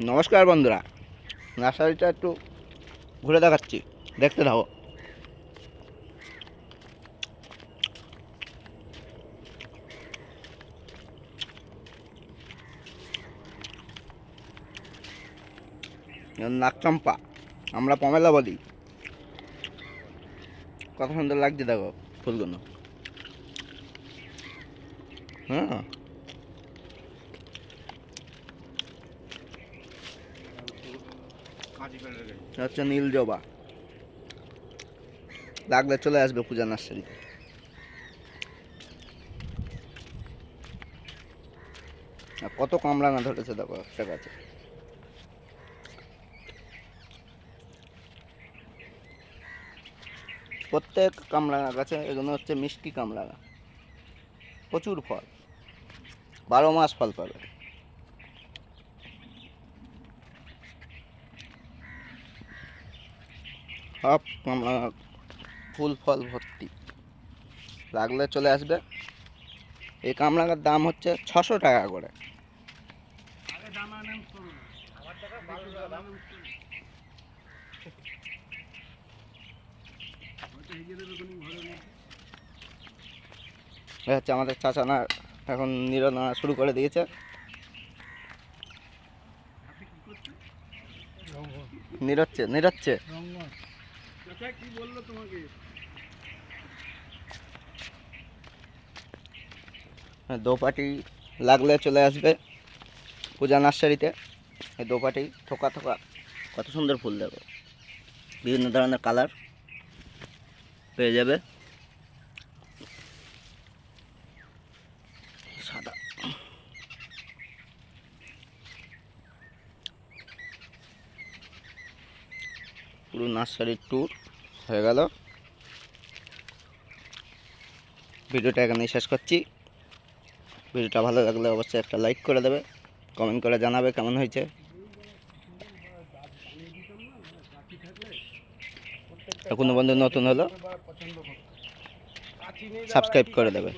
নমস্কার বন্ধুরা। নার্সারিটা একটু ঘুরে দেখাচ্ছি। দেখতে থাকো। নাকচম্পা আমরা পমেলা বলি। কত সুন্দর লাগছে দেখো ফুলগুলো। হ্যাঁ। হচ্ছে নীল জবা। লাগলে চলে আসবে পূজা নার্সারিতে কত কামরাঙা ধরেছে দেখো, একটা গাছে। প্রত্যেক কামরাঙা গাছে এগুলো হচ্ছে মিষ্টি কামরাঙা প্রচুর ফল। বারো মাস ফল পাবে। সব ফুল ফল ভর্তি। লাগলে চলে আসবে। এই কামরাঙার দাম হচ্ছে ছশো টাকা করে। হচ্ছে আমাদের চাচানা এখন নিরনা শুরু করে দিয়েছে। নিরচ্ছে নিরচ্ছে। কি বলল তোমাকে? হ্যাঁ, দোপাটি লাগলে চলে আসবে পূজা নার্সারিতে। এই দোপাটি থোকা থোকা কত সুন্দর ফুল দেবে বিভিন্ন ধরনের কালার পেয়ে যাবে। পুরো নার্সারির ট্যুর হয়ে গেল। ভিডিওটা এখানেই শেষ করছি। ভিডিওটা ভালো লাগলে অবশ্যই একটা লাইক করে দেবে কমেন্ট করে জানাবে কেমন হয়েছে। কোনো বন্ধু নতুন হলো সাবস্ক্রাইব করে দেবে।